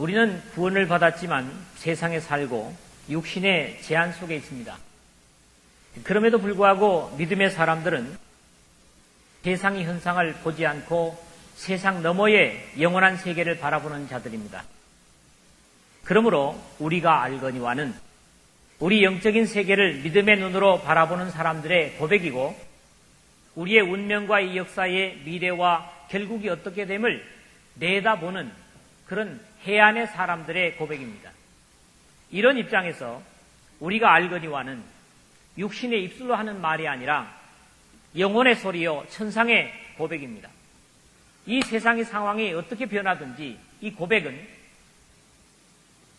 우리는 구원을 받았지만 세상에 살고 육신의 제한 속에 있습니다. 그럼에도 불구하고 믿음의 사람들은 세상의 현상을 보지 않고 세상 너머의 영원한 세계를 바라보는 자들입니다. 그러므로 우리가 알거니와는 우리 영적인 세계를 믿음의 눈으로 바라보는 사람들의 고백이고 우리의 운명과 이 역사의 미래와 결국이 어떻게 됨을 내다보는 그런 해안의 사람들의 고백입니다. 이런 입장에서 우리가 알거니와는 육신의 입술로 하는 말이 아니라 영혼의 소리요 천상의 고백입니다. 이 세상의 상황이 어떻게 변하든지 이 고백은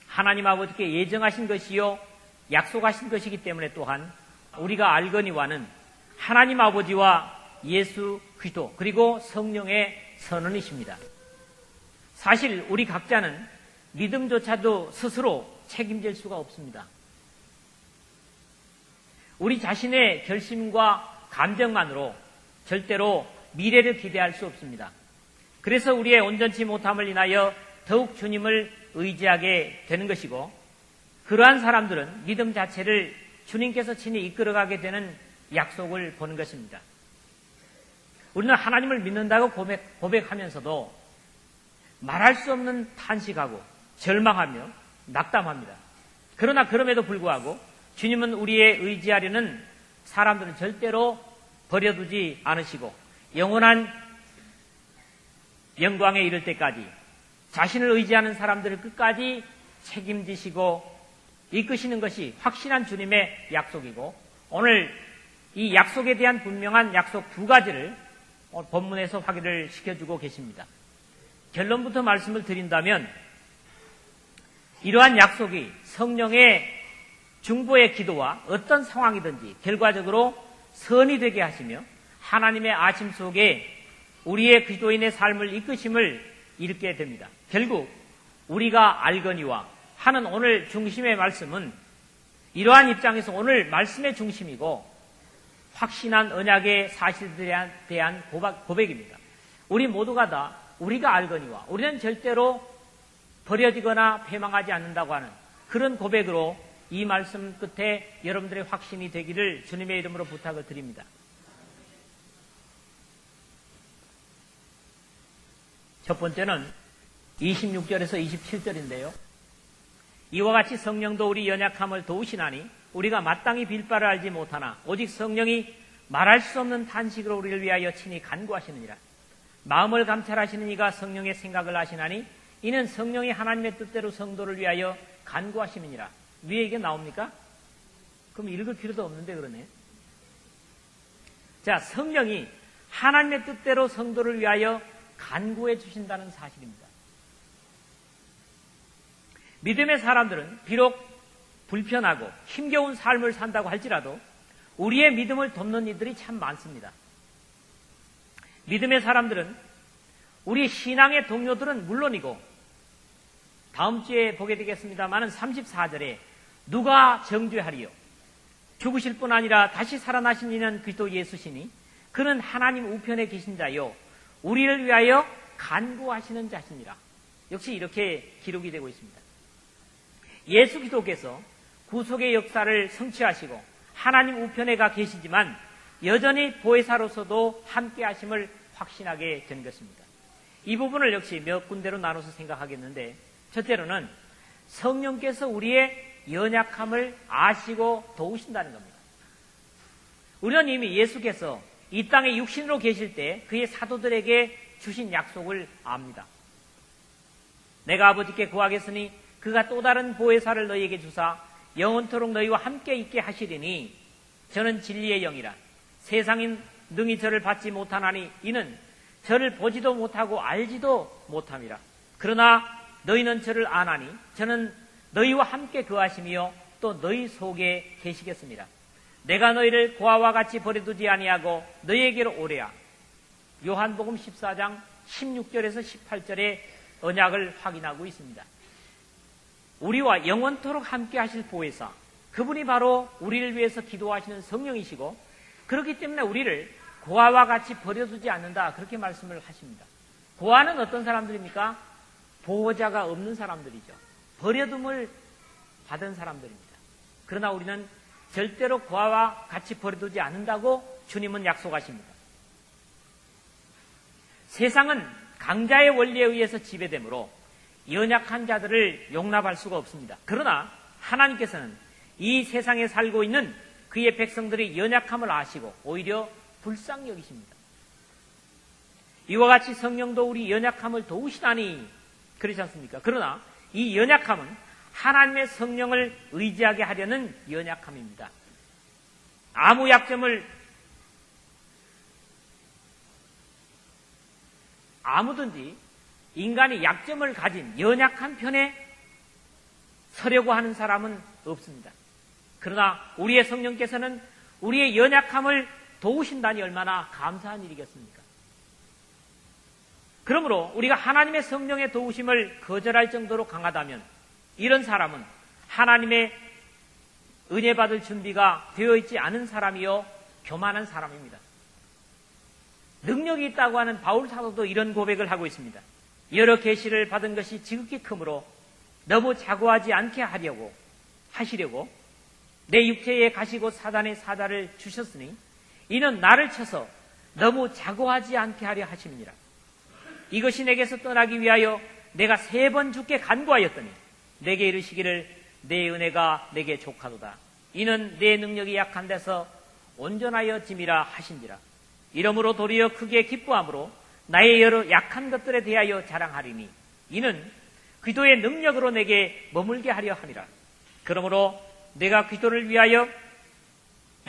하나님 아버지께 예정하신 것이요 약속하신 것이기 때문에 또한 우리가 알거니와는 하나님 아버지와 예수 그리스도 그리고 성령의 선언이십니다. 사실 우리 각자는 믿음조차도 스스로 책임질 수가 없습니다. 우리 자신의 결심과 감정만으로 절대로 미래를 기대할 수 없습니다. 그래서 우리의 온전치 못함을 인하여 더욱 주님을 의지하게 되는 것이고 그러한 사람들은 믿음 자체를 주님께서 친히 이끌어가게 되는 약속을 보는 것입니다. 우리는 하나님을 믿는다고 고백, 고백하면서도 말할 수 없는 탄식하고 절망하며 낙담합니다. 그러나 그럼에도 불구하고 주님은 우리의 의지하려는 사람들은 절대로 버려두지 않으시고 영원한 영광에 이를 때까지 자신을 의지하는 사람들을 끝까지 책임지시고 이끄시는 것이 확실한 주님의 약속이고 오늘 이 약속에 대한 분명한 약속 두 가지를 본문에서 확인을 시켜주고 계십니다. 결론부터 말씀을 드린다면 이러한 약속이 성령의 중보의 기도와 어떤 상황이든지 결과적으로 선이 되게 하시며 하나님의 아심 속에 우리의 기도인의 삶을 이끄심을 잃게 됩니다. 결국 우리가 알거니와 하는 오늘 중심의 말씀은 이러한 입장에서 오늘 말씀의 중심이고 확신한 언약의 사실들에 대한 고백입니다. 우리 모두가 다 우리가 알거니와 우리는 절대로 버려지거나 패망하지 않는다고 하는 그런 고백으로 이 말씀 끝에 여러분들의 확신이 되기를 주님의 이름으로 부탁을 드립니다. 첫 번째는 26절에서 27절인데요. 이와 같이 성령도 우리 연약함을 도우시나니 우리가 마땅히 빌바를 알지 못하나 오직 성령이 말할 수 없는 탄식으로 우리를 위하여 친히 간구하시느니라. 마음을 감찰하시는 이가 성령의 생각을 하시나니 이는 성령이 하나님의 뜻대로 성도를 위하여 간구하시느니라. 위에 이게 나옵니까? 그럼 읽을 필요도 없는데 그러네. 자, 성령이 하나님의 뜻대로 성도를 위하여 간구해 주신다는 사실입니다. 믿음의 사람들은 비록 불편하고 힘겨운 삶을 산다고 할지라도 우리의 믿음을 돕는 이들이 참 많습니다. 믿음의 사람들은 우리 신앙의 동료들은 물론이고 다음 주에 보게 되겠습니다만은 34절에 누가 정죄하리요? 죽으실 뿐 아니라 다시 살아나신 이는 그리스도 예수시니 그는 하나님 우편에 계신 자요 우리를 위하여 간구하시는 자시니라. 역시 이렇게 기록이 되고 있습니다. 예수 기도께서 구속의 역사를 성취하시고 하나님 우편에 가 계시지만 여전히 보혜사로서도 함께 하심을 확신하게 된 것입니다. 이 부분을 역시 몇 군데로 나눠서 생각하겠는데 첫째로는 성령께서 우리의 연약함을 아시고 도우신다는 겁니다. 우리는 이미 예수께서 이 땅에 육신으로 계실 때 그의 사도들에게 주신 약속을 압니다. 내가 아버지께 구하겠으니 그가 또 다른 보혜사를 너희에게 주사 영원토록 너희와 함께 있게 하시리니 저는 진리의 영이라 세상인 능히 저를 받지 못하나니 이는 저를 보지도 못하고 알지도 못함이라. 그러나 너희는 저를 아나니 저는 너희와 함께 거하시며 또 너희 속에 계시겠습니다. 내가 너희를 고아와 같이 버려두지 아니하고 너희에게로 오래야. 요한복음 14장 16절에서 18절의 언약을 확인하고 있습니다. 우리와 영원토록 함께 하실 보혜사, 그분이 바로 우리를 위해서 기도하시는 성령이시고 그렇기 때문에 우리를 고아와 같이 버려두지 않는다. 그렇게 말씀을 하십니다. 고아는 어떤 사람들입니까? 보호자가 없는 사람들이죠. 버려둠을 받은 사람들입니다. 그러나 우리는 절대로 그와 같이 버려두지 않는다고 주님은 약속하십니다. 세상은 강자의 원리에 의해서 지배되므로 연약한 자들을 용납할 수가 없습니다. 그러나 하나님께서는 이 세상에 살고 있는 그의 백성들의 연약함을 아시고 오히려 불쌍히 여기십니다. 이와 같이 성령도 우리 연약함을 도우시다니 그렇지 않습니까? 그러나 이 연약함은 하나님의 성령을 의지하게 하려는 연약함입니다. 아무 약점을 아무든지 인간이 약점을 가진 연약한 편에 서려고 하는 사람은 없습니다. 그러나 우리의 성령께서는 우리의 연약함을 도우신다니 얼마나 감사한 일이겠습니까? 그러므로 우리가 하나님의 성령의 도우심을 거절할 정도로 강하다면 이런 사람은 하나님의 은혜 받을 준비가 되어 있지 않은 사람이요 교만한 사람입니다. 능력이 있다고 하는 바울 사도도 이런 고백을 하고 있습니다. 여러 계시를 받은 것이 지극히 크므로 너무 자고하지 않게 하려고 하시려고 내 육체에 가시고 사단의 사다를 주셨으니 이는 나를 쳐서 너무 자고하지 않게 하려 하심이니라. 이것이 내게서 떠나기 위하여 내가 세 번 죽게 간구하였더니 내게 이르시기를 내 은혜가 내게 족하도다. 이는 내 능력이 약한 데서 온전하여 짐이라 하신지라. 이러므로 도리어 크게 기뻐함으로 나의 여러 약한 것들에 대하여 자랑하리니 이는 기도의 능력으로 내게 머물게 하려 함이라. 그러므로 내가 기도를 위하여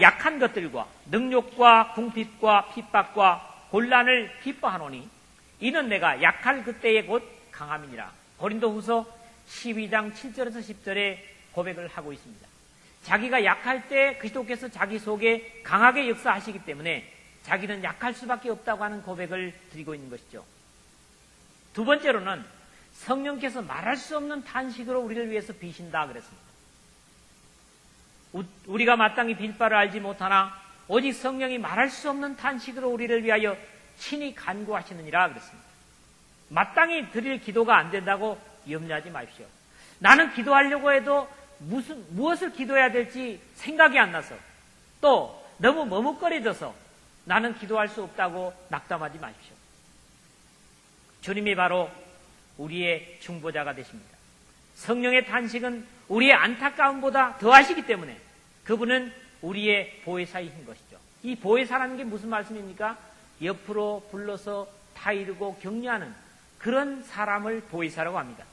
약한 것들과 능력과 궁핍과 핍박과 곤란을 기뻐하노니 이는 내가 약할 그때의 곧 강함이니라. 고린도 후서 12장 7절에서 10절에 고백을 하고 있습니다. 자기가 약할 때 그리스도께서 자기 속에 강하게 역사하시기 때문에 자기는 약할 수밖에 없다고 하는 고백을 드리고 있는 것이죠. 두 번째로는 성령께서 말할 수 없는 탄식으로 우리를 위해서 비신다 그랬습니다. 우리가 마땅히 빌 바를 알지 못하나 오직 성령이 말할 수 없는 탄식으로 우리를 위하여 친히 간구하시느니라 그랬습니다. 마땅히 드릴 기도가 안 된다고 염려하지 마십시오. 나는 기도하려고 해도 무슨 무엇을 기도해야 될지 생각이 안 나서 또 너무 머뭇거려져서 나는 기도할 수 없다고 낙담하지 마십시오. 주님이 바로 우리의 중보자가 되십니다. 성령의 탄식은 우리의 안타까움보다 더하시기 때문에 그분은 우리의 보혜사이신 것이죠. 이 보혜사라는 게 무슨 말씀입니까? 옆으로 불러서 타이르고 격려하는 그런 사람을 보혜사라고 합니다.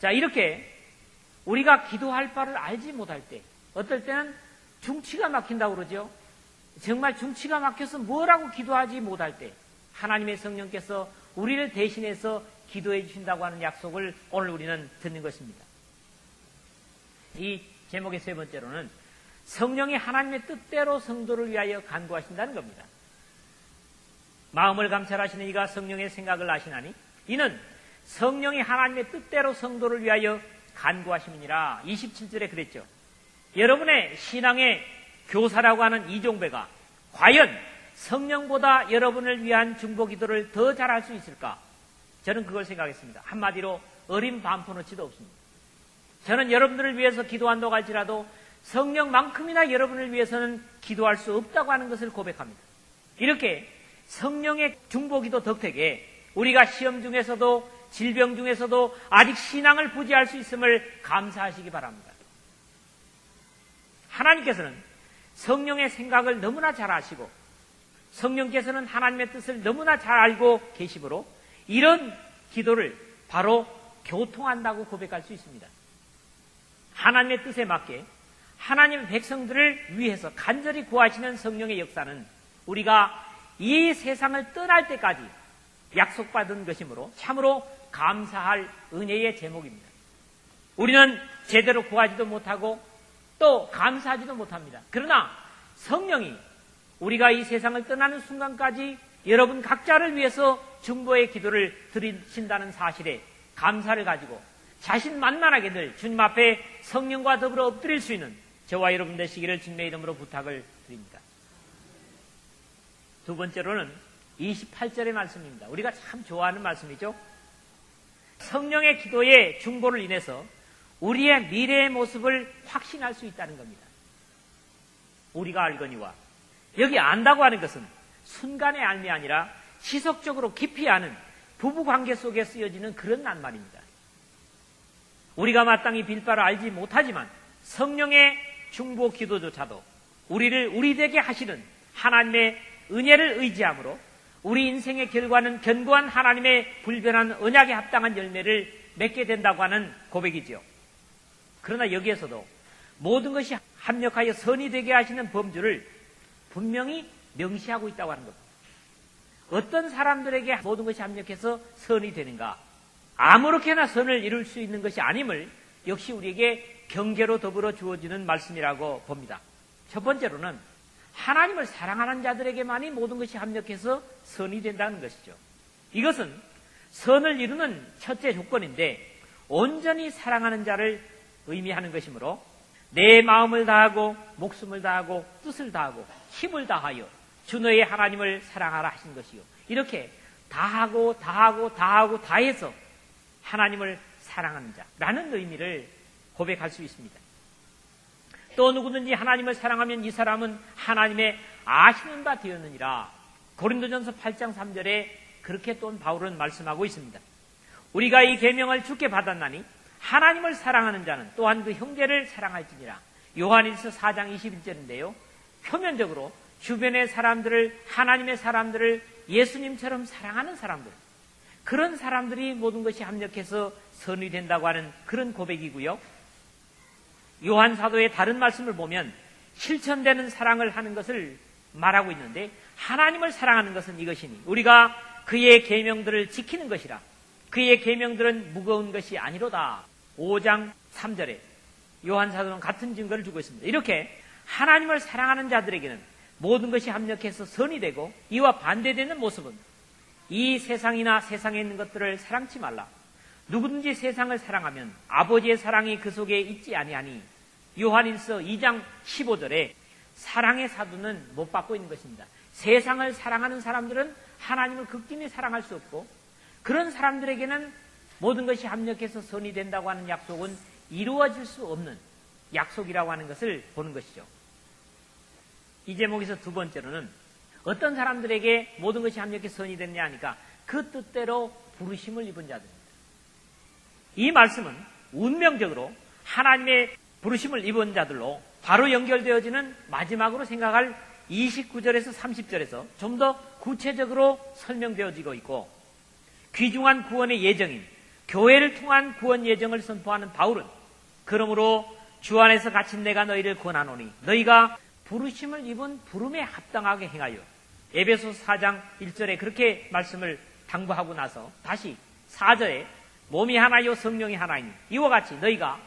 자, 이렇게 우리가 기도할 바를 알지 못할 때, 어떨 때는 중치가 막힌다고 그러죠. 정말 중치가 막혀서 뭐라고 기도하지 못할 때, 하나님의 성령께서 우리를 대신해서 기도해 주신다고 하는 약속을 오늘 우리는 듣는 것입니다. 이 제목의 세 번째로는 성령이 하나님의 뜻대로 성도를 위하여 간구하신다는 겁니다. 마음을 감찰하시는 이가 성령의 생각을 아시나니 이는 성령이 하나님의 뜻대로 성도를 위하여 간구하심이니라 27절에 그랬죠. 여러분의 신앙의 교사라고 하는 이종배가 과연 성령보다 여러분을 위한 중보 기도를 더 잘할 수 있을까? 저는 그걸 생각했습니다. 한마디로 어린 반포너치도 없습니다. 저는 여러분들을 위해서 기도한다고 할지라도 성령만큼이나 여러분을 위해서는 기도할 수 없다고 하는 것을 고백합니다. 이렇게 성령의 중보기도 덕택에 우리가 시험 중에서도 질병 중에서도 아직 신앙을 부지할 수 있음을 감사하시기 바랍니다. 하나님께서는 성령의 생각을 너무나 잘 아시고 성령께서는 하나님의 뜻을 너무나 잘 알고 계시므로 이런 기도를 바로 교통한다고 고백할 수 있습니다. 하나님의 뜻에 맞게 하나님의 백성들을 위해서 간절히 구하시는 성령의 역사는 우리가 이 세상을 떠날 때까지 약속받은 것이므로 참으로 감사할 은혜의 제목입니다. 우리는 제대로 구하지도 못하고 또 감사하지도 못합니다. 그러나 성령이 우리가 이 세상을 떠나는 순간까지 여러분 각자를 위해서 중보의 기도를 드리신다는 사실에 감사를 가지고 자신 만만하게 늘 주님 앞에 성령과 더불어 엎드릴 수 있는 저와 여러분 되시기를 주님의 이름으로 부탁을 드립니다. 두 번째로는 28절의 말씀입니다. 우리가 참 좋아하는 말씀이죠. 성령의 기도의 중보를 인해서 우리의 미래의 모습을 확신할 수 있다는 겁니다. 우리가 알거니와 여기 안다고 하는 것은 순간의 알미 아니라 지속적으로 깊이 아는 부부 관계 속에 쓰여지는 그런 낱말입니다. 우리가 마땅히 빌바를 알지 못하지만 성령의 중보 기도조차도 우리를 우리에게 하시는 하나님의 은혜를 의지함으로 우리 인생의 결과는 견고한 하나님의 불변한 언약에 합당한 열매를 맺게 된다고 하는 고백이지요. 그러나 여기에서도 모든 것이 합력하여 선이 되게 하시는 범주를 분명히 명시하고 있다고 하는 겁니다. 어떤 사람들에게 모든 것이 합력해서 선이 되는가? 아무렇게나 선을 이룰 수 있는 것이 아님을 역시 우리에게 경계로 더불어 주어지는 말씀이라고 봅니다. 첫 번째로는 하나님을 사랑하는 자들에게만이 모든 것이 합력해서 선이 된다는 것이죠. 이것은 선을 이루는 첫째 조건인데 온전히 사랑하는 자를 의미하는 것이므로 내 마음을 다하고 목숨을 다하고 뜻을 다하고 힘을 다하여 주 너의 하나님을 사랑하라 하신 것이요. 이렇게 다하고 다하고 다하고 다해서 하나님을 사랑하는 자라는 의미를 고백할 수 있습니다. 또 누구든지 하나님을 사랑하면 이 사람은 하나님의 아시는 바 되었느니라. 고린도전서 8장 3절에 그렇게 또 바울은 말씀하고 있습니다. 우리가 이 계명을 주께 받았나니 하나님을 사랑하는 자는 또한 그 형제를 사랑할지니라. 요한일서 4장 21절인데요. 표면적으로 주변의 사람들을 하나님의 사람들을 예수님처럼 사랑하는 사람들 그런 사람들이 모든 것이 합력해서 선이 된다고 하는 그런 고백이고요. 요한 사도의 다른 말씀을 보면 실천되는 사랑을 하는 것을 말하고 있는데 하나님을 사랑하는 것은 이것이니 우리가 그의 계명들을 지키는 것이라 그의 계명들은 무거운 것이 아니로다. 5장 3절에 요한 사도는 같은 증거를 주고 있습니다. 이렇게 하나님을 사랑하는 자들에게는 모든 것이 합력해서 선이 되고 이와 반대되는 모습은 이 세상이나 세상에 있는 것들을 사랑치 말라. 누구든지 세상을 사랑하면 아버지의 사랑이 그 속에 있지 아니하니 요한일서 2장 15절에 사랑의 사도는 못 받고 있는 것입니다. 세상을 사랑하는 사람들은 하나님을 극진히 사랑할 수 없고 그런 사람들에게는 모든 것이 합력해서 선이 된다고 하는 약속은 이루어질 수 없는 약속이라고 하는 것을 보는 것이죠. 이 제목에서 두 번째로는 어떤 사람들에게 모든 것이 합력해서 선이 됐냐 하니까 그 뜻대로 부르심을 입은 자들입니다. 이 말씀은 운명적으로 하나님의 부르심을 입은 자들로 바로 연결되어지는 마지막으로 생각할 29절에서 30절에서 좀 더 구체적으로 설명되어지고 있고 귀중한 구원의 예정인 교회를 통한 구원 예정을 선포하는 바울은 그러므로 주 안에서 갇힌 내가 너희를 권하노니 너희가 부르심을 입은 부름에 합당하게 행하여 에베소 4장 1절에 그렇게 말씀을 당부하고 나서 다시 4절에 몸이 하나요 성령이 하나이니 이와 같이 너희가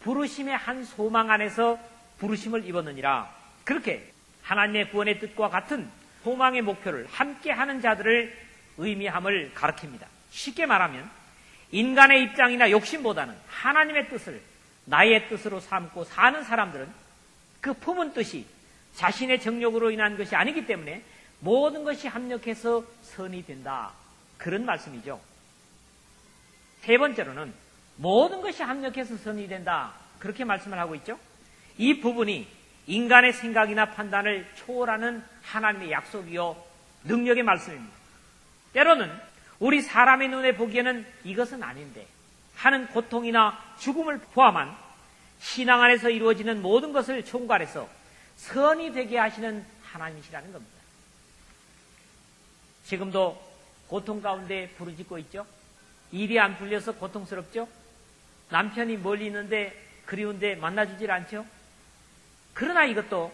부르심의 한 소망 안에서 부르심을 입었느니라. 그렇게 하나님의 구원의 뜻과 같은 소망의 목표를 함께 하는 자들을 의미함을 가르칩니다. 쉽게 말하면 인간의 입장이나 욕심보다는 하나님의 뜻을 나의 뜻으로 삼고 사는 사람들은 그 품은 뜻이 자신의 정력으로 인한 것이 아니기 때문에 모든 것이 합력해서 선이 된다. 그런 말씀이죠. 세 번째로는 모든 것이 합력해서 선이 된다. 그렇게 말씀을 하고 있죠. 이 부분이 인간의 생각이나 판단을 초월하는 하나님의 약속이요 능력의 말씀입니다. 때로는 우리 사람의 눈에 보기에는 이것은 아닌데 하는 고통이나 죽음을 포함한 신앙 안에서 이루어지는 모든 것을 총괄해서 선이 되게 하시는 하나님이시라는 겁니다. 지금도 고통 가운데 부르짖고 있죠? 일이 안 풀려서 고통스럽죠? 남편이 멀리 있는데 그리운데 만나주질 않죠? 그러나 이것도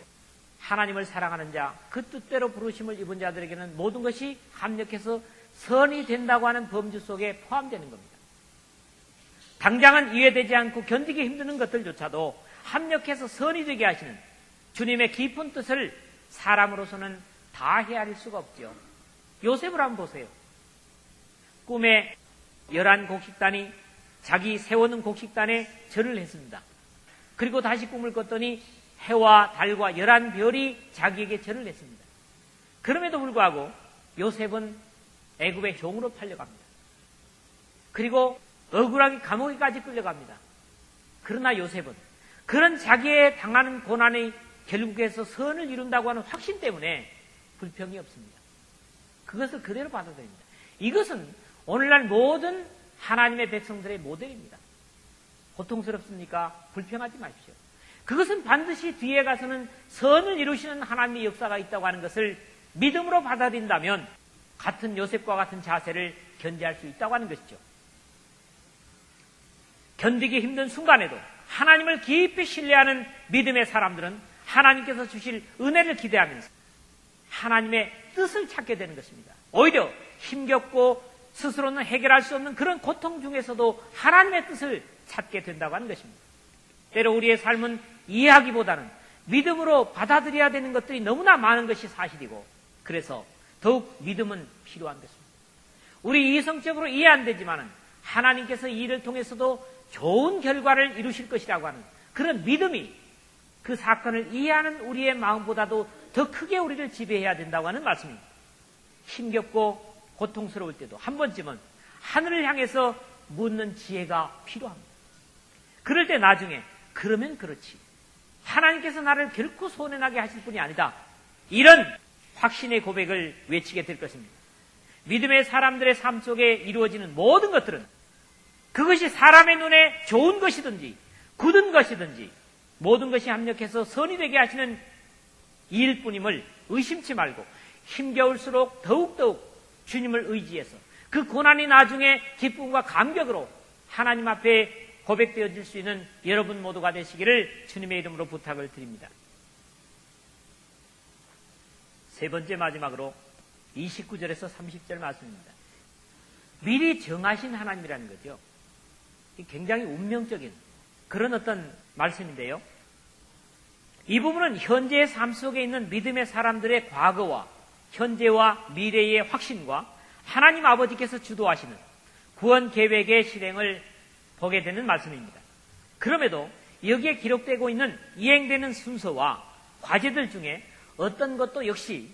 하나님을 사랑하는 자, 그 뜻대로 부르심을 입은 자들에게는 모든 것이 합력해서 선이 된다고 하는 범주 속에 포함되는 겁니다. 당장은 이해되지 않고 견디기 힘드는 것들조차도 합력해서 선이 되게 하시는 주님의 깊은 뜻을 사람으로서는 다 헤아릴 수가 없죠. 요셉을 한번 보세요. 꿈에 열한 곡식단이 자기 세우는 곡식단에 절을 했습니다. 그리고 다시 꿈을 꿨더니 해와 달과 열한 별이 자기에게 절을 했습니다. 그럼에도 불구하고 요셉은 애굽의 종으로 팔려갑니다. 그리고 억울하게 감옥에까지 끌려갑니다. 그러나 요셉은 그런 자기의 당하는 고난이 결국에서 선을 이룬다고 하는 확신 때문에 불평이 없습니다. 그것을 그대로 받아들입니다. 이것은 오늘날 모든 하나님의 백성들의 모델입니다. 고통스럽습니까? 불평하지 마십시오. 그것은 반드시 뒤에 가서는 선을 이루시는 하나님의 역사가 있다고 하는 것을 믿음으로 받아들인다면 같은 요셉과 같은 자세를 견제할 수 있다고 하는 것이죠. 견디기 힘든 순간에도 하나님을 깊이 신뢰하는 믿음의 사람들은 하나님께서 주실 은혜를 기대하면서 하나님의 뜻을 찾게 되는 것입니다. 오히려 힘겹고 스스로는 해결할 수 없는 그런 고통 중에서도 하나님의 뜻을 찾게 된다고 하는 것입니다. 때로 우리의 삶은 이해하기보다는 믿음으로 받아들여야 되는 것들이 너무나 많은 것이 사실이고 그래서 더욱 믿음은 필요한 것입니다. 우리 이성적으로 이해 안 되지만은 하나님께서 이 일을 통해서도 좋은 결과를 이루실 것이라고 하는 그런 믿음이 그 사건을 이해하는 우리의 마음보다도 더 크게 우리를 지배해야 된다고 하는 말씀입니다. 힘겹고 고통스러울 때도 한 번쯤은 하늘을 향해서 묻는 지혜가 필요합니다. 그럴 때 나중에 그러면 그렇지. 하나님께서 나를 결코 손해나게 하실 분이 아니다. 이런 확신의 고백을 외치게 될 것입니다. 믿음의 사람들의 삶 속에 이루어지는 모든 것들은 그것이 사람의 눈에 좋은 것이든지 굳은 것이든지 모든 것이 합력해서 선이 되게 하시는 일 뿐임을 의심치 말고 힘겨울수록 더욱더욱 주님을 의지해서 그 고난이 나중에 기쁨과 감격으로 하나님 앞에 고백되어질 수 있는 여러분 모두가 되시기를 주님의 이름으로 부탁을 드립니다. 세 번째 마지막으로 29절에서 30절 말씀입니다. 미리 정하신 하나님이라는 거죠. 굉장히 운명적인 그런 어떤 말씀인데요. 이 부분은 현재의 삶 속에 있는 믿음의 사람들의 과거와 현재와 미래의 확신과 하나님 아버지께서 주도하시는 구원 계획의 실행을 보게 되는 말씀입니다. 그럼에도 여기에 기록되고 있는 이행되는 순서와 과제들 중에 어떤 것도 역시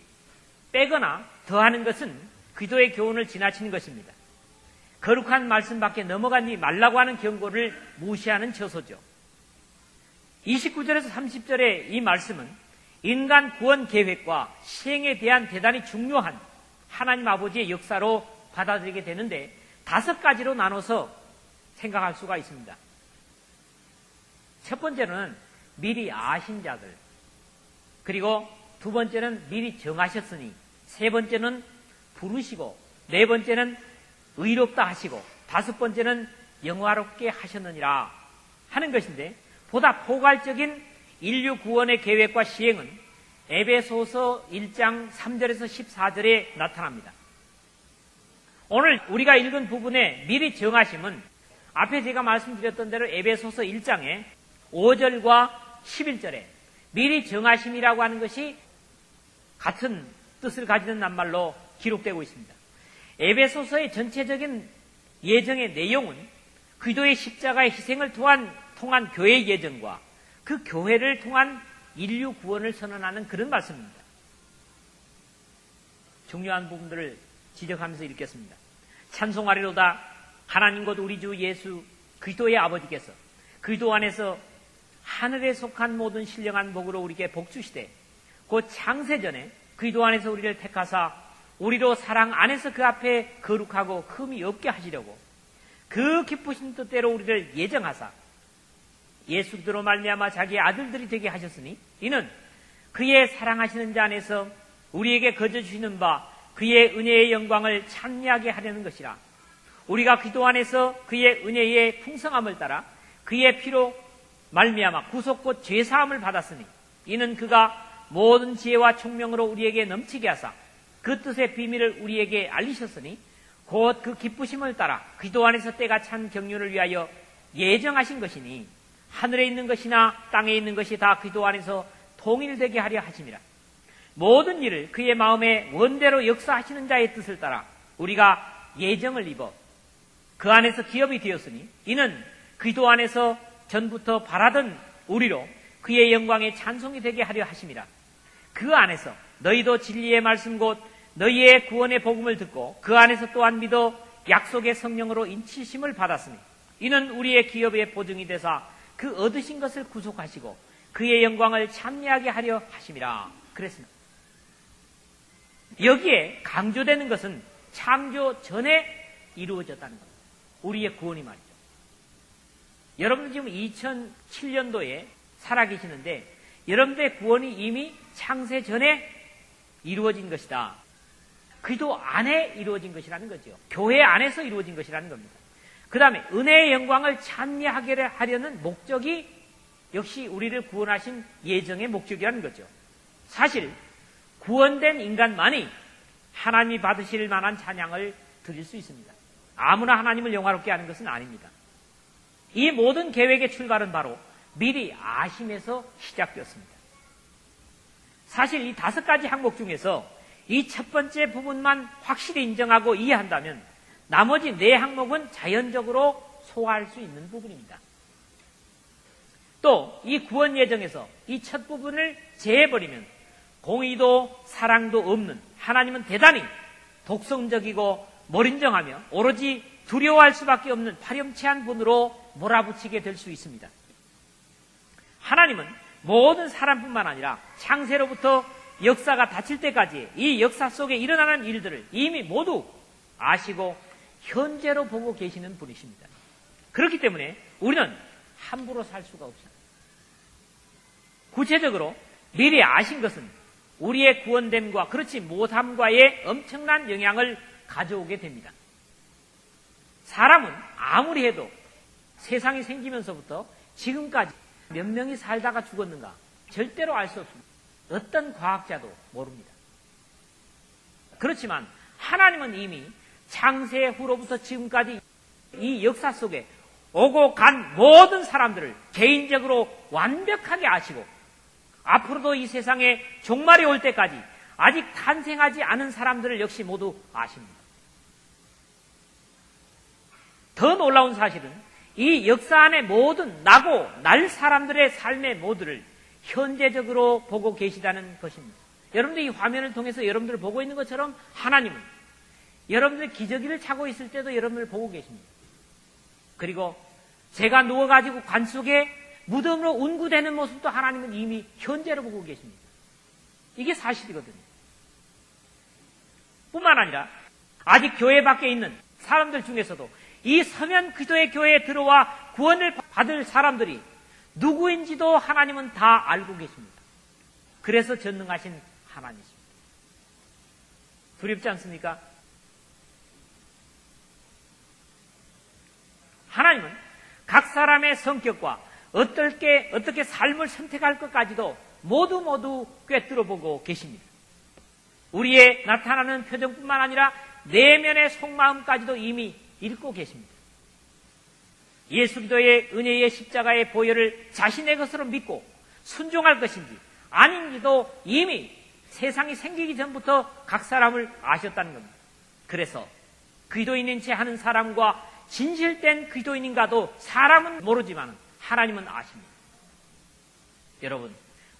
빼거나 더하는 것은 기도의 교훈을 지나치는 것입니다. 거룩한 말씀밖에 넘어가지 말라고 하는 경고를 무시하는 처소죠. 29절에서 30절의 이 말씀은 인간 구원 계획과 시행에 대한 대단히 중요한 하나님 아버지의 역사로 받아들이게 되는데 다섯 가지로 나눠서 생각할 수가 있습니다. 첫 번째는 미리 아신 자들. 그리고 두 번째는 미리 정하셨으니. 세 번째는 부르시고. 네 번째는 의롭다 하시고. 다섯 번째는 영화롭게 하셨느니라 하는 것인데 보다 포괄적인 인류 구원의 계획과 시행은 에베소서 1장 3절에서 14절에 나타납니다. 오늘 우리가 읽은 부분에 미리 정하심은 앞에 제가 말씀드렸던 대로 에베소서 1장에 5절과 11절에 미리 정하심이라고 하는 것이 같은 뜻을 가지는 낱말로 기록되고 있습니다. 에베소서의 전체적인 예정의 내용은 기도의 십자가의 희생을 통한, 통한 교회 예정과 그 교회를 통한 인류 구원을 선언하는 그런 말씀입니다. 중요한 부분들을 지적하면서 읽겠습니다. 찬송하리로다 하나님 곧 우리 주 예수 그리스도의 아버지께서 그리스도 안에서 하늘에 속한 모든 신령한 복으로 우리에게 복 주시되 곧 창세 전에 그리스도 안에서 우리를 택하사 우리로 사랑 안에서 그 앞에 거룩하고 흠이 없게 하시려고 그 기쁘신 뜻대로 우리를 예정하사 예수 그리스도로 말미암아 자기의 아들들이 되게 하셨으니 이는 그의 사랑하시는 자 안에서 우리에게 거저 주시는 바 그의 은혜의 영광을 찬미하게 하려는 것이라. 우리가 기도 안에서 그의 은혜의 풍성함을 따라 그의 피로 말미암아 구속곧 죄 사함을 받았으니 이는 그가 모든 지혜와 총명으로 우리에게 넘치게 하사 그 뜻의 비밀을 우리에게 알리셨으니 곧 그 기쁘심을 따라 기도 안에서 때가 찬 경륜을 위하여 예정하신 것이니 하늘에 있는 것이나 땅에 있는 것이 다 기도 안에서 통일되게 하려 하심이라 모든 일을 그의 마음에 원대로 역사하시는 자의 뜻을 따라 우리가 예정을 입어 그 안에서 기업이 되었으니 이는 그도 안에서 전부터 바라던 우리로 그의 영광에 찬송이 되게 하려 하심이라. 그 안에서 너희도 진리의 말씀 곧 너희의 구원의 복음을 듣고 그 안에서 또한 믿어 약속의 성령으로 인치심을 받았으니 이는 우리의 기업의 보증이 되사 그 얻으신 것을 구속하시고 그의 영광을 찬미하게 하려 하심이라 그랬습니다. 여기에 강조되는 것은 창조 전에 이루어졌다는 겁니다. 우리의 구원이 말이죠. 여러분 지금 2007년도에 살아계시는데 여러분들의 구원이 이미 창세 전에 이루어진 것이다. 그리도 안에 이루어진 것이라는 거죠. 교회 안에서 이루어진 것이라는 겁니다. 그 다음에 은혜의 영광을 찬미하게 하려는 목적이 역시 우리를 구원하신 예정의 목적이라는 거죠. 사실 구원된 인간만이 하나님이 받으실 만한 찬양을 드릴 수 있습니다. 아무나 하나님을 영화롭게 하는 것은 아닙니다. 이 모든 계획의 출발은 바로 미리 아심에서 시작되었습니다. 사실 이 다섯 가지 항목 중에서 이 첫 번째 부분만 확실히 인정하고 이해한다면 나머지 네 항목은 자연적으로 소화할 수 있는 부분입니다. 또 이 구원 예정에서 이 첫 부분을 제해버리면 공의도 사랑도 없는 하나님은 대단히 독성적이고 머린정하며 오로지 두려워할 수밖에 없는 파렴치한 분으로 몰아붙이게 될 수 있습니다. 하나님은 모든 사람뿐만 아니라 창세로부터 역사가 닫힐 때까지 이 역사 속에 일어나는 일들을 이미 모두 아시고 현재로 보고 계시는 분이십니다. 그렇기 때문에 우리는 함부로 살 수가 없습니다. 구체적으로 미리 아신 것은 우리의 구원됨과 그렇지 못함과의 엄청난 영향을 가져오게 됩니다. 사람은 아무리 해도 세상이 생기면서부터 지금까지 몇 명이 살다가 죽었는가 절대로 알 수 없습니다. 어떤 과학자도 모릅니다. 그렇지만 하나님은 이미 창세 후로부터 지금까지 이 역사 속에 오고 간 모든 사람들을 개인적으로 완벽하게 아시고 앞으로도 이 세상에 종말이 올 때까지 아직 탄생하지 않은 사람들을 역시 모두 아십니다. 더 놀라운 사실은 이 역사 안의 모든 나고 날 사람들의 삶의 모두를 현재적으로 보고 계시다는 것입니다. 여러분들 이 화면을 통해서 여러분들을 보고 있는 것처럼 하나님은 여러분들 기저귀를 차고 있을 때도 여러분을 보고 계십니다. 그리고 제가 누워가지고 관 속에 무덤으로 운구되는 모습도 하나님은 이미 현재로 보고 계십니다. 이게 사실이거든요. 뿐만 아니라 아직 교회 밖에 있는 사람들 중에서도 이 서면 기도의 교회에 들어와 구원을 받을 사람들이 누구인지도 하나님은 다 알고 계십니다. 그래서 전능하신 하나님이십니다. 두렵지 않습니까? 하나님은 각 사람의 성격과 어떻게, 어떻게 삶을 선택할 것까지도 모두 모두 꿰뚫어 보고 계십니다. 우리의 나타나는 표정뿐만 아니라 내면의 속마음까지도 이미 읽고 계십니다. 예수 기도의 은혜의 십자가의 보혈을 자신의 것으로 믿고 순종할 것인지 아닌지도 이미 세상이 생기기 전부터 각 사람을 아셨다는 겁니다. 그래서 기도인인 채 하는 사람과 진실된 기도인인가도 사람은 모르지만 하나님은 아십니다. 여러분,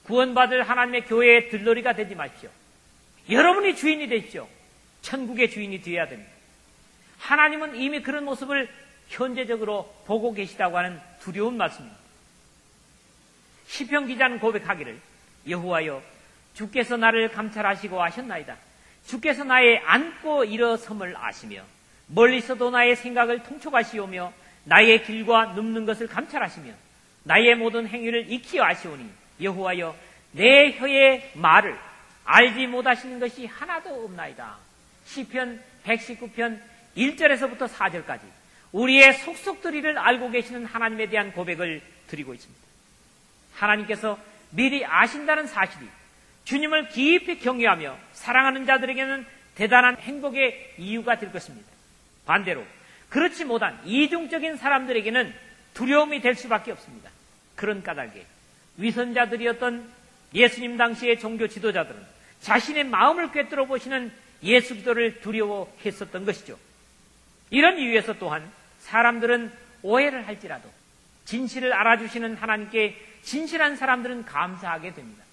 구원받을 하나님의 교회의 들러리가 되지 마십시오. 여러분이 주인이 되십시오. 천국의 주인이 되어야 됩니다. 하나님은 이미 그런 모습을 현재적으로 보고 계시다고 하는 두려운 말씀입니다. 시편 기자는 고백하기를 여호와여 주께서 나를 감찰하시고 하셨나이다. 주께서 나의 안고 일어섬을 아시며 멀리서도 나의 생각을 통촉하시오며 나의 길과 눕는 것을 감찰하시며 나의 모든 행위를 익히 아시오니 여호와여 내 혀의 말을 알지 못하시는 것이 하나도 없나이다. 시편 119편 1절에서부터 4절까지 우리의 속속들이를 알고 계시는 하나님에 대한 고백을 드리고 있습니다. 하나님께서 미리 아신다는 사실이 주님을 깊이 경외하며 사랑하는 자들에게는 대단한 행복의 이유가 될 것입니다. 반대로 그렇지 못한 이중적인 사람들에게는 두려움이 될 수밖에 없습니다. 그런 까닭에 위선자들이었던 예수님 당시의 종교 지도자들은 자신의 마음을 꿰뚫어 보시는 예수 기도를 두려워했었던 것이죠. 이런 이유에서 또한 사람들은 오해를 할지라도 진실을 알아주시는 하나님께 진실한 사람들은 감사하게 됩니다.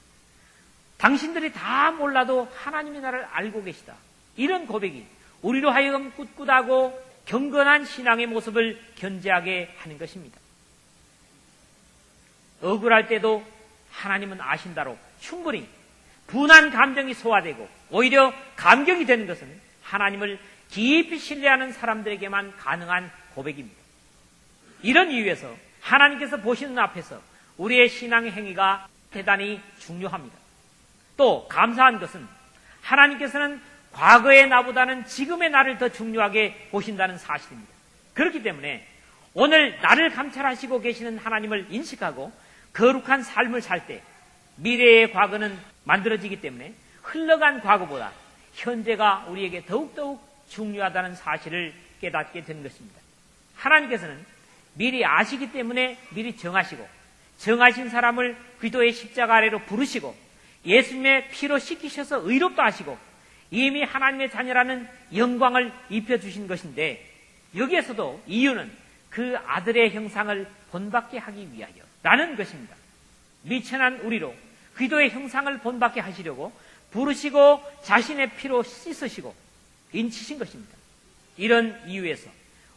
당신들이 다 몰라도 하나님이 나를 알고 계시다. 이런 고백이 우리로 하여금 꿋꿋하고 경건한 신앙의 모습을 견제하게 하는 것입니다. 억울할 때도 하나님은 아신다로 충분히 분한 감정이 소화되고 오히려 감격이 되는 것은 하나님을 깊이 신뢰하는 사람들에게만 가능한 고백입니다. 이런 이유에서 하나님께서 보시는 앞에서 우리의 신앙의 행위가 대단히 중요합니다. 또 감사한 것은 하나님께서는 과거의 나보다는 지금의 나를 더 중요하게 보신다는 사실입니다. 그렇기 때문에 오늘 나를 감찰하시고 계시는 하나님을 인식하고 거룩한 삶을 살 때 미래의 과거는 만들어지기 때문에 흘러간 과거보다 현재가 우리에게 더욱더욱 중요하다는 사실을 깨닫게 되는 것입니다. 하나님께서는 미리 아시기 때문에 미리 정하시고 정하신 사람을 기도의 십자가 아래로 부르시고 예수님의 피로 씻기셔서 의롭다 하시고 이미 하나님의 자녀라는 영광을 입혀주신 것인데 여기에서도 이유는 그 아들의 형상을 본받게 하기 위하여 라는 것입니다. 미천한 우리로 기도의 형상을 본받게 하시려고 부르시고 자신의 피로 씻으시고 인치신 것입니다. 이런 이유에서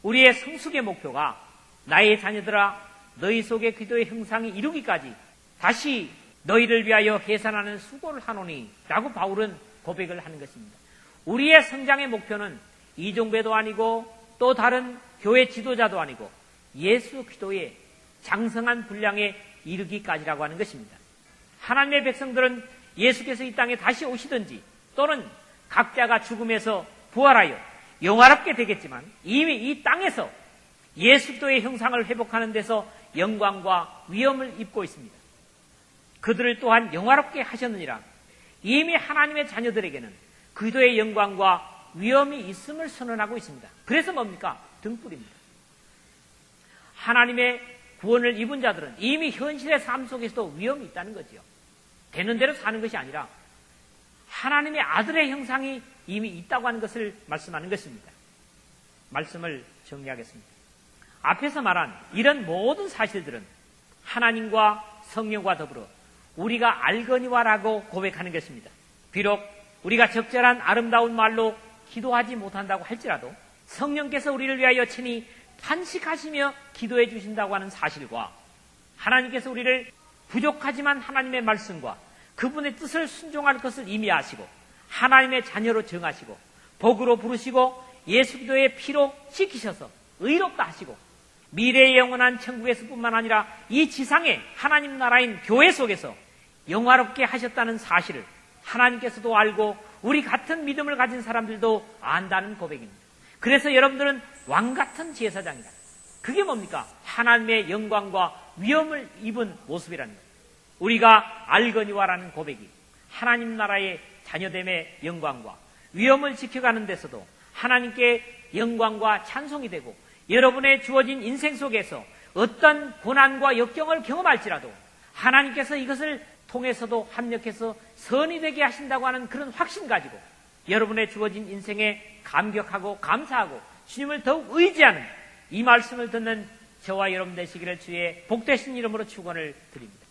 우리의 성숙의 목표가 나의 자녀들아 너희 속에 기도의 형상이 이루기까지 다시 너희를 위하여 계산하는 수고를 하노니 라고 바울은 고백을 하는 것입니다. 우리의 성장의 목표는 이종배도 아니고 또 다른 교회 지도자도 아니고 예수 기도의 장성한 분량에 이르기까지라고 하는 것입니다. 하나님의 백성들은 예수께서 이 땅에 다시 오시든지 또는 각자가 죽음에서 부활하여 영화롭게 되겠지만 이미 이 땅에서 예수도의 형상을 회복하는 데서 영광과 위엄을 입고 있습니다. 그들을 또한 영화롭게 하셨느니라. 이미 하나님의 자녀들에게는 그도의 영광과 위엄이 있음을 선언하고 있습니다. 그래서 뭡니까? 등불입니다. 하나님의 구원을 입은 자들은 이미 현실의 삶 속에서도 위험이 있다는 거지요. 되는 대로 사는 것이 아니라 하나님의 아들의 형상이 이미 있다고 하는 것을 말씀하는 것입니다. 말씀을 정리하겠습니다. 앞에서 말한 이런 모든 사실들은 하나님과 성령과 더불어 우리가 알거니와라고 고백하는 것입니다. 비록 우리가 적절한 아름다운 말로 기도하지 못한다고 할지라도 성령께서 우리를 위하여 친히 탄식하시며 기도해 주신다고 하는 사실과 하나님께서 우리를 부족하지만 하나님의 말씀과 그분의 뜻을 순종할 것을 이미 아시고 하나님의 자녀로 정하시고 복으로 부르시고 예수 기도의 피로 지키셔서 의롭다 하시고 미래의 영원한 천국에서뿐만 아니라 이 지상의 하나님 나라인 교회 속에서 영화롭게 하셨다는 사실을 하나님께서도 알고 우리 같은 믿음을 가진 사람들도 안다는 고백입니다. 그래서 여러분들은 왕 같은 제사장이다. 그게 뭡니까? 하나님의 영광과 위엄을 입은 모습이라는 거예요. 우리가 알거니와라는 고백이 하나님 나라의 자녀됨의 영광과 위엄을 지켜가는 데서도 하나님께 영광과 찬송이 되고 여러분의 주어진 인생 속에서 어떤 고난과 역경을 경험할지라도 하나님께서 이것을 통해서도 합력해서 선이 되게 하신다고 하는 그런 확신 가지고 여러분의 주어진 인생에 감격하고 감사하고 주님을 더욱 의지하는 이 말씀을 듣는 저와 여러분 되시기를 주의 복되신 이름으로 축원을 드립니다.